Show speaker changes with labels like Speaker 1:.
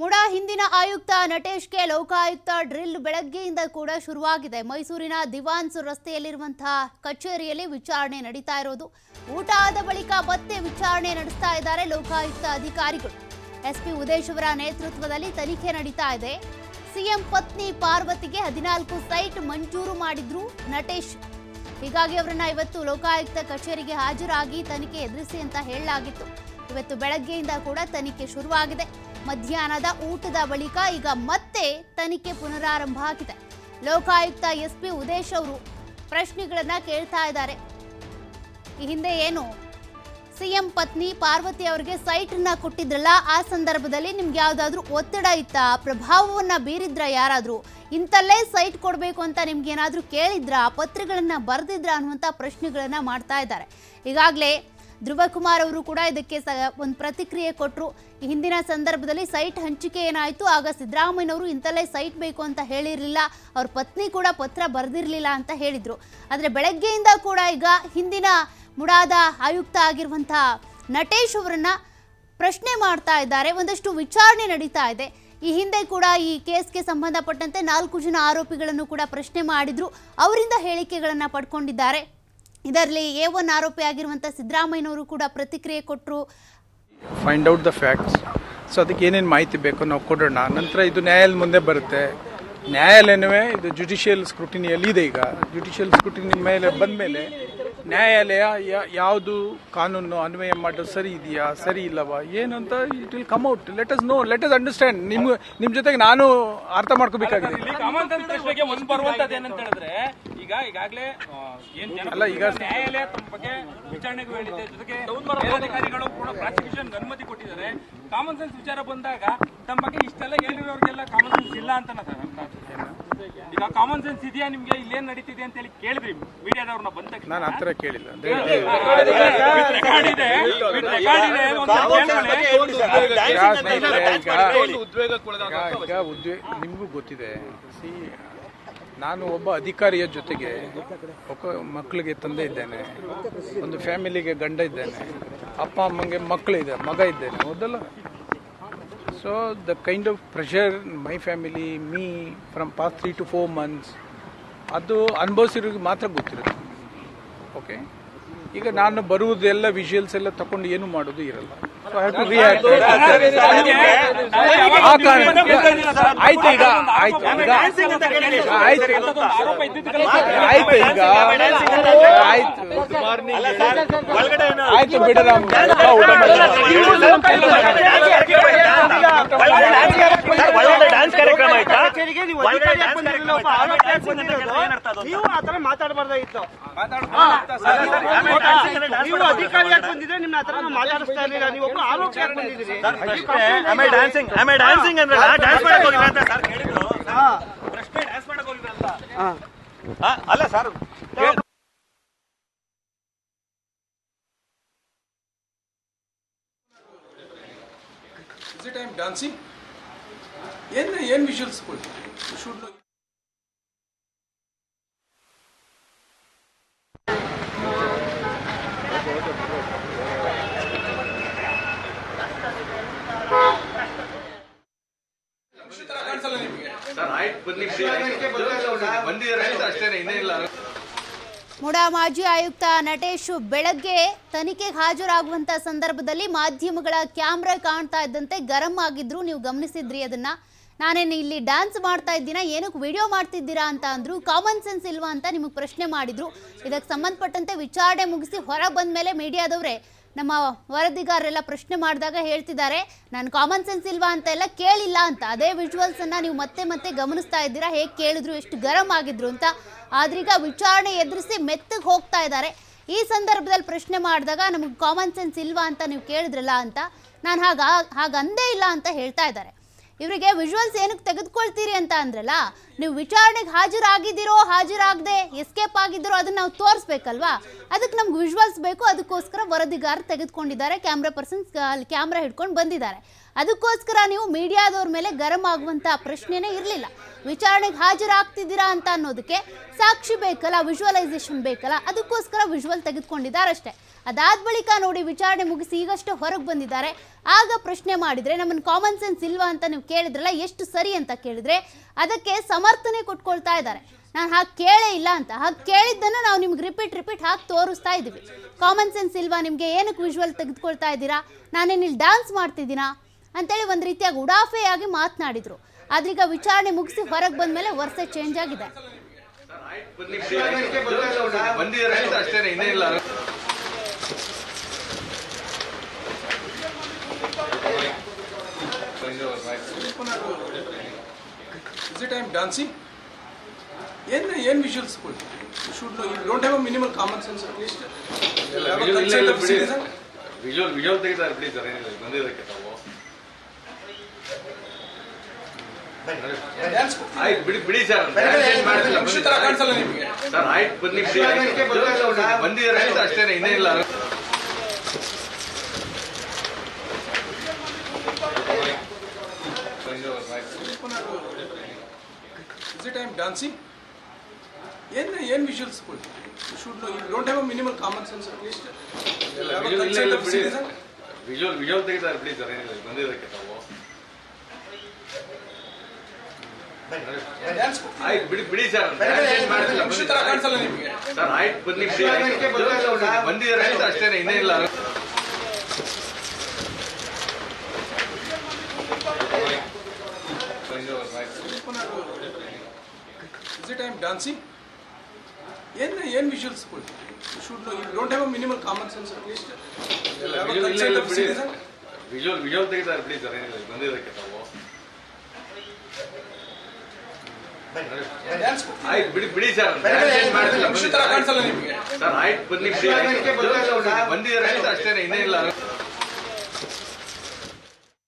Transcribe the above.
Speaker 1: ಮುಡಾ ಹಿಂದಿನ ಆಯುಕ್ತ ನಟೇಶ್ಗೆ ಲೋಕಾಯುಕ್ತ ಡ್ರಿಲ್ ಬೆಳಗ್ಗೆಯಿಂದ ಕೂಡ ಶುರುವಾಗಿದೆ. ಮೈಸೂರಿನ ದಿವಾನ್ಸ್ ರಸ್ತೆಯಲ್ಲಿರುವಂತಹ ಕಚೇರಿಯಲ್ಲಿ ವಿಚಾರಣೆ ನಡೀತಾ ಇರೋದು ಊಟ ಆದ ಬಳಿಕ ಮತ್ತೆ ವಿಚಾರಣೆ ನಡೆಸ್ತಾ ಇದ್ದಾರೆ ಲೋಕಾಯುಕ್ತ ಅಧಿಕಾರಿಗಳು. ಎಸ್ಪಿ ಉದೇಶ್ ಅವರ ನೇತೃತ್ವದಲ್ಲಿ ತನಿಖೆ ನಡೀತಾ ಇದೆ. ಸಿಎಂ ಪತ್ನಿ ಪಾರ್ವತಿಗೆ ಹದಿನಾಲ್ಕು ಸೈಟ್ ಮಂಜೂರು ಮಾಡಿದ್ರು ನಟೇಶ್. ಹೀಗಾಗಿ ಅವರನ್ನ ಇವತ್ತು ಲೋಕಾಯುಕ್ತ ಕಚೇರಿಗೆ ಹಾಜರಾಗಿ ತನಿಖೆ ಎದುರಿಸಿ ಅಂತ ಹೇಳಲಾಗಿತ್ತು. ಇವತ್ತು ಬೆಳಗ್ಗೆಯಿಂದ ಕೂಡ ತನಿಖೆ ಶುರುವಾಗಿದೆ. ಮಧ್ಯಾಹ್ನದ ಊಟದ ಬಳಿಕ ಈಗ ಮತ್ತೆ ತನಿಖೆ ಪುನರಾರಂಭ ಆಗಿದೆ. ಲೋಕಾಯುಕ್ತ ಎಸ್ ಪಿ ಉದೇಶ್ ಅವರು ಪ್ರಶ್ನೆಗಳನ್ನ ಕೇಳ್ತಾ ಇದ್ದಾರೆ. ಈ ಹಿಂದೆ ಏನು? ಸಿಎಂ ಪತ್ನಿ ಪಾರ್ವತಿ ಅವರಿಗೆ ಸೈಟ್ನ ಕೊಟ್ಟಿದ್ರಲ್ಲ, ಆ ಸಂದರ್ಭದಲ್ಲಿ ನಿಮ್ಗೆ ಯಾವ್ದಾದ್ರು ಒತ್ತಡ ಇತ್ತಾ, ಪ್ರಭಾವವನ್ನ ಬೀರಿದ್ರ ಯಾರಾದರೂ ಇಂಥಲ್ಲೇ ಸೈಟ್ ಕೊಡಬೇಕು ಅಂತ ನಿಮ್ಗೆ ಏನಾದ್ರೂ ಕೇಳಿದ್ರ, ಪತ್ರಗಳನ್ನ ಬರೆದಿದ್ರ ಅನ್ನುವಂಥ ಪ್ರಶ್ನೆಗಳನ್ನ ಮಾಡ್ತಾ ಇದ್ದಾರೆ. ಈಗಾಗಲೇ ಧ್ರುವಕುಮಾರ್ ಅವರು ಕೂಡ ಇದಕ್ಕೆ ಒಂದು ಪ್ರತಿಕ್ರಿಯೆ ಕೊಟ್ಟರು ಹಿಂದಿನ ಸಂದರ್ಭದಲ್ಲಿ ಸೈಟ್ ಹಂಚಿಕೆ ಏನಾಯಿತು? ಆಗ ಸಿದ್ದರಾಮಯ್ಯನವರು ಇಂಥಲ್ಲೇ ಸೈಟ್ ಬೇಕು ಅಂತ ಹೇಳಿರಲಿಲ್ಲ. ಅವ್ರ ಪತ್ನಿ ಕೂಡ ಪತ್ರ ಬರೆದಿರಲಿಲ್ಲ ಅಂತ ಹೇಳಿದರು. ಆದರೆ ಬೆಳಗ್ಗೆಯಿಂದ ಕೂಡ ಈಗ ಹಿಂದಿನ ಮುಡಾದ ಆಯುಕ್ತ ಆಗಿರುವಂತಹ ನಟೇಶ್ ಅವರನ್ನ ಪ್ರಶ್ನೆ ಮಾಡ್ತಾ ಇದ್ದಾರೆ. ಒಂದಷ್ಟು ವಿಚಾರಣೆ ನಡೀತಾ ಇದೆ. ಈ ಹಿಂದೆ ಕೂಡ ಈ ಕೇಸ್ಗೆ ಸಂಬಂಧಪಟ್ಟಂತೆ ನಾಲ್ಕು ಜನ ಆರೋಪಿಗಳನ್ನು ಕೂಡ ಪ್ರಶ್ನೆ ಮಾಡಿದ್ರು. ಅವರಿಂದ ಹೇಳಿಕೆಗಳನ್ನು ಪಡ್ಕೊಂಡಿದ್ದಾರೆ. ಇದರಲ್ಲಿ ಎ ಒನ್ ಆರೋಪಿ ಆಗಿರುವಂಥ ಸಿದ್ದರಾಮಯ್ಯನವರು ಕೂಡ ಪ್ರತಿಕ್ರಿಯೆ ಕೊಟ್ಟರು
Speaker 2: find out the facts so ಅದಕ್ಕೆ ಏನೇನು ಮಾಹಿತಿ ಬೇಕು ನಾವು ಕೊಡೋಣ. ನಂತರ ಇದು ನ್ಯಾಯಾಲಯದ ಮುಂದೆ ಬರುತ್ತೆ. ನ್ಯಾಯಾಲಯನವೇ ಇದು ಜುಡಿಷಿಯಲ್ ಸ್ಕ್ರೂಟಿನಿಯಲ್ಲಿ ಇದೆ ಈಗ. ಜುಡಿಷಿಯಲ್ ಸ್ಕ್ರೂಟಿನಿ ಮೇಲೆ ಬಂದ ಮೇಲೆ ನ್ಯಾಯಾಲಯ ಯಾವುದು ಕಾನೂನು ಅನ್ವಯ ಮಾಡೋದು ಸರಿ ಇದೆಯಾ ಸರಿ ಇಲ್ಲವಾ ಏನು ಅಂತ it will come out let us know let us understand ನಿಮ್ಮ ನಿಮ್ಮ ಜೊತೆಗೆ ನಾನು ಅರ್ಥ ಮಾಡ್ಕೋಬೇಕಾಗಿದೆ.
Speaker 3: ಈಗ ಈಗಾಗಲೇ ಏನ್
Speaker 2: ಅಲ್ಲ, ಈಗ-
Speaker 3: ನ್ಯಾಯಾಲಯ ತಮ್ಮ ಬಗ್ಗೆ ವಿಚಾರಣೆಗೆ ಹೇಳಿದೆ ಜೊತೆಗೆ ಮೇಲಧಿಕಾರಿಗಳು ಕೂಡ ಪ್ರಾಸಿಕ್ಯೂಷನ್ ಅನುಮತಿ ಕೊಟ್ಟಿದ್ದಾರೆ. ಕಾಮನ್ ಸೆನ್ಸ್ ವಿಚಾರ ಬಂದಾಗ ತಮ್ಮ ಬಗ್ಗೆ ಇಷ್ಟೆಲ್ಲ ಹೇಳಿರೋರಿಗೆಲ್ಲ ಕಾಮನ್ ಸೆನ್ಸ್ ಇಲ್ಲ ಅಂತ ಈಗ ಕಾಮನ್ ಸೆನ್ಸ್ ಇದೆಯಾ ನಿಮ್ಗೆ? ಇಲ್ಲೇನ್ ನಡೀತಿದೆ ಅಂತ ಹೇಳಿ ಕೇಳಿದ್ರಿ ಮೀಡಿಯಾದವ್ರನ್ನ ಬಂದ ತಕ್ಷಣ.
Speaker 2: ನಾನು ಆ ಥರ ಕೇಳಿಲ್ಲ
Speaker 3: ಉದ್ವೇಗಕ್ಕೊಳಗಾಗ record ಇದೆ. with record ಇದೆ. ಒಂದು ಕೇಳ್ಕೊಳ್ಳಿ.
Speaker 2: ಈಗ ಸ್ನೇಹಿತರೆ, ಈಗ- ಈಗ ಉದ್ವೇ ನಿಮಗೂ ಗೊತ್ತಿದೆ. ಸಿ ನಾನು ಒಬ್ಬ ಅಧಿಕಾರಿಯ ಜೊತೆಗೆ ಮಕ್ಕಳಿಗೆ ತಂದೆ ಇದ್ದೇನೆ. ಒಂದು ಫ್ಯಾಮಿಲಿಗೆ ಗಂಡ ಇದ್ದೇನೆ. ಅಪ್ಪ, ಅಮ್ಮಂಗೆ ಮಕ್ಕಳಿದೆ ಮಗ ಇದ್ದೇನೆ. ಹೌದಲ್ಲ so the kind of pressure my family me from past three to four months ಅದು ಅನುಭವಿಸಿರೋರಿಗೆ ಮಾತ್ರ ಗೊತ್ತಿರುತ್ತೆ. ಓಕೆ ಈಗ ನಾನು ಬರುವುದೆಲ್ಲ ವಿಜುವಲ್ಸ್ ಎಲ್ಲ ತಕೊಂಡು ಏನು ಮಾಡೋದು ಇರಲ್ಲ ಆಯ್ತು ಈಗ ಆಯ್ತು ಈಗ ಆಯ್ತು ಆಯ್ತು ಈಗ ಆಯ್ತು ಆಯ್ತು ಬಿಡರಾಮ್
Speaker 4: ಡ್ಯಾನ್ಸ್ ಕಾರ್ಯಕ್ರಮ ಆಯ್ತಾ?
Speaker 5: ನೀವು ಆತರ ಮಾತಾಡಬಾರ್ದಾಗಿತ್ತು ನೀವು ಅಧಿಕಾರಿ ಯಾಕೆ ಬಂದಿದ್ರೆ ನಿಮ್ನ ಆತರ ಮಾತಾಡಿಸ್ತಾ ಇರಲಿಲ್ಲ. ನೀವು ಆರೋಗ್ಯ ಬಂದಿದ್ದೀರಿ?
Speaker 4: ಡ್ಯಾನ್ಸಿಂಗ್ I dancing ಅಂದ್ರಲ್ಲ ಡ್ಯಾನ್ಸ್ ಮಾಡಕ್ ಹೋಗಿಲ್ಲ ಅಂತ ಸರ್ ಹೇಳಿದ್ರು ಪ್ರಶ್ನೆ ಡ್ಯಾನ್ಸ್ ಮಾಡಕ್ ಹೋಗಿಲ್ಲ ಅಂತ. ಹಾ, ಅಲ್ಲ sir
Speaker 2: Is it I'm dancing? ಏನು ಏನು ವಿಜುವಲ್ಸ್ ಕೊಡ್ತೀವಿ ಶುಡ್
Speaker 1: ಮುಡಾ ಮಾಜಿ ಆಯುಕ್ತ ನಟೇಶ್ ಬೆಳಗ್ಗೆ ತನಿಖೆಗೆ ಹಾಜರಾಗುವಂತ ಸಂದರ್ಭದಲ್ಲಿ ಮಾಧ್ಯಮಗಳ ಕ್ಯಾಮ್ರಾ ಕಾಣ್ತಾ ಇದ್ದಂತೆ ಗರಂ ಆಗಿದ್ರು. ನೀವು ಗಮನಿಸಿದ್ರಿ ಅದನ್ನ? ನಾನೇನು ಇಲ್ಲಿ ಡ್ಯಾನ್ಸ್ ಮಾಡ್ತಾ ಇದ್ದೀನ? ಏನಕ್ಕೆ ವಿಡಿಯೋ ಮಾಡ್ತಿದ್ದೀರಾ ಅಂತ ಅಂದ್ರು. ಕಾಮನ್ ಸೆನ್ಸ್ ಇಲ್ವಾ ಅಂತ ನಿಮಗೆ ಪ್ರಶ್ನೆ ಮಾಡಿದ್ರು. ಇದಕ್ಕೆ ಸಂಬಂಧಪಟ್ಟಂತೆ ವಿಚಾರಣೆ ಮುಗಿಸಿ ಹೊರ ಬಂದ ಮೇಲೆ ಮೀಡಿಯಾದವರೇ ನಮ್ಮ ವರದಿಗಾರರೆಲ್ಲ ಪ್ರಶ್ನೆ ಮಾಡಿದಾಗ ಹೇಳ್ತಿದ್ದಾರೆ, ನಾನು ಕಾಮನ್ ಸೆನ್ಸ್ ಇಲ್ವಾ ಅಂತ ಎಲ್ಲ ಕೇಳಿಲ್ಲ ಅಂತ. ಅದೇ ವಿಜುವಲ್ಸ್ ಅನ್ನ ನೀವು ಮತ್ತೆ ಮತ್ತೆ ಗಮನಿಸ್ತಾ ಇದ್ದೀರಾ? ಹೇಗೆ ಕೇಳಿದ್ರು, ಎಷ್ಟು ಗರಂ ಆಗಿದ್ರು ಅಂತ? ಆದ್ರೀಗ ವಿಚಾರಣೆ ಎದುರಿಸಿ ಮೆತ್ತಗೆ ಹೋಗ್ತಾ ಇದ್ದಾರೆ. ಈ ಸಂದರ್ಭದಲ್ಲಿ ಪ್ರಶ್ನೆ ಮಾಡಿದಾಗ, ನಮಗೆ ಕಾಮನ್ ಸೆನ್ಸ್ ಇಲ್ವಾ ಅಂತ ನೀವು ಕೇಳಿದ್ರಲ್ಲ ಅಂತ. ನಾನು ಹಾಗ, ಹಾಗಂದೇ ಇಲ್ಲ ಅಂತ ಹೇಳ್ತಾ ಇದ್ದಾರೆ. ಇವರಿಗೆ ವಿಜುವಲ್ಸ್ ಏನಕ್ಕೆ ತೆಗೆದುಕೊಳ್ತೀರಿ ಅಂತ ಅಂದ್ರಲ್ಲ, ನೀವು ವಿಚಾರಣೆಗೆ ಹಾಜರಾಗಿದ್ದೀರೋ, ಹಾಜರಾಗದೆ ಎಸ್ಕೇಪ್ ಆಗಿದ್ದೀರೋ ಅದನ್ನ ನಾವು ತೋರಿಸ್ಬೇಕಲ್ವಾ? ಅದಕ್ಕೆ ನಮ್ಗೆ ವಿಜುವಲ್ಸ್ ಬೇಕು, ಅದಕ್ಕೋಸ್ಕರ ವರದಿಗಾರ ತೆಗೆದುಕೊಂಡಿದ್ದಾರೆ ಕ್ಯಾಮ್ರಾ ಪರ್ಸನ್ಸ್ ಅಲ್ಲಿ ಕ್ಯಾಮ್ರಾ ಹಿಡ್ಕೊಂಡು ಬಂದಿದ್ದಾರೆ. ಅದಕ್ಕೋಸ್ಕರ ನೀವು ಮೀಡಿಯಾದವ್ರ ಮೇಲೆ ಗರಂ ಆಗುವಂಥ ಪ್ರಶ್ನೆನೇ ಇರಲಿಲ್ಲ. ವಿಚಾರಣೆಗೆ ಹಾಜರಾಗ್ತಿದ್ದೀರಾ ಅಂತ ಅನ್ನೋದಕ್ಕೆ ಸಾಕ್ಷಿ ಬೇಕಲ್ಲ ವಿಜುವಲೈಸೇಷನ್ ಬೇಕಲ್ಲ, ಅದಕ್ಕೋಸ್ಕರ ವಿಜುವಲ್ ತೆಗೆದುಕೊಂಡಿದ್ದಾರೆ ಅಷ್ಟೇ ಅದಾದ ಬಳಿಕ ನೋಡಿ ವಿಚಾರಣೆ ಮುಗಿಸಿ ಈಗಷ್ಟೇ ಹೊರಗೆ ಬಂದಿದ್ದಾರೆ. ಆಗ ಪ್ರಶ್ನೆ ಮಾಡಿದ್ರೆ ನಮ್ಮನ್ನು ಕಾಮನ್ ಸೆನ್ಸ್ ಇಲ್ವಾ ಅಂತ ನೀವು ಕೇಳಿದ್ರಲ್ಲ, ಎಷ್ಟು ಸರಿ ಅಂತ ಕೇಳಿದ್ರೆ ಅದಕ್ಕೆ ಸಮರ್ಥನೆ ಕೊಟ್ಕೊಳ್ತಾ ಇದ್ದಾರೆ. ನಾನು ಹಾಗೆ ಕೇಳೇ ಇಲ್ಲ ಅಂತ, ಹಾಗೆ ಕೇಳಿದ್ದನ್ನು ನಾವು ನಿಮ್ಗೆ ರಿಪೀಟ್ ರಿಪೀಟ್ ಹಾಕಿ ತೋರಿಸ್ತಾ ಇದ್ದೀವಿ. ಕಾಮನ್ ಸೆನ್ಸ್ ಇಲ್ವಾ, ನಿಮಗೆ ಏನಕ್ಕೆ ವಿಜುವಲ್ ತೆಗೆದುಕೊಳ್ತಾ ಇದ್ದೀರಾ? ನಾನೇನು ಇಲ್ಲಿ ಡ್ಯಾನ್ಸ್ ಮಾಡ್ತಿದ್ದೀನಾ? ಅಂತೇಳಿ ಒಂದು ರೀತಿಯಾಗಿ ಉಡಾಫೆಯಾಗಿ ಮಾತನಾಡಿದ್ರು. ಆದ್ರೀಗ ವಿಚಾರಣೆ ಮುಗಿಸಿ ಹೊರಗೆ ಬಂದ ಮೇಲೆ ವರ್ಷ ಚೇಂಜ್ ಆಗಿದೆ
Speaker 4: ಇನ್ನೇ ಇಲ್ಲ
Speaker 2: Is it I'm dancing? ಏನು ಏನು visuals should don't have a minimal common sense at least
Speaker 4: visual visual ತೆಗಿತಾರೆ ಬಿಡಿ ಸರ್ ಏನಿಲ್ಲ ಬಂದಿದ್ದಕ್ಕೆ ತಾವು. ಆಯ್ತು ಬಿಡಿ ಬಿಡಿ ಸರ್
Speaker 2: ಕಾಣಿಸಲ್ಲ ನಿಮಗೆ.
Speaker 4: ಸರ್ ಆಯ್ತು ಬನ್ನಿ ಬಿಡಿ. ಬಂದಿದ್ದಾರೆ ಅಷ್ಟೇನೆ ಇನ್ನೇ ಇಲ್ಲ
Speaker 2: Is it I'm dancing? ಏನ್ ಏನ್ visuals should don't have a minimal common sense at least
Speaker 4: visual visual ತೆಗಿತಾರೆ ಬಿಡಿ ಸರ್. ಏನಿಲ್ಲ ಬಂದಿದ್ದಕ್ಕೆ ತಾವು. ಆಯ್ತು ಬಿಡಿ ಬಿಡಿ ಸರ್.
Speaker 2: ನಿಮಗೆ.
Speaker 4: ಸರ್ ಆಯ್ತು ಬನ್ನಿ ಬಿಡಿ. ಬಂದಿದ್ದಾರೆ ಅಷ್ಟೇನೆ ಇನ್ನೇ ಇಲ್ಲ
Speaker 2: Is it ಆಮ್ dancing? ಏನು ಏನು visuals should don't have a minimal common sense at least
Speaker 4: visual visual ತೆಗಿತಾರೆ ಬಿಡಿ ಸರ್ ಏನಿಲ್ಲ ಬಂದಿದ್ದಕ್ಕೆ ತಾವು ಆಯ್ತು ಬಿಡಿ ಬಿಡಿ ಸರ್
Speaker 2: ಕಾಣಿಸಲ್ಲ ನಿಮಗೆ
Speaker 4: ಸರ್ ಆಯ್ತು ಬನ್ನಿ ಬಿಡಿ ಬಂದಿದ್ದಾರೆ ಅಷ್ಟೇನೆ ಇನ್ನೇ ಇಲ್ಲ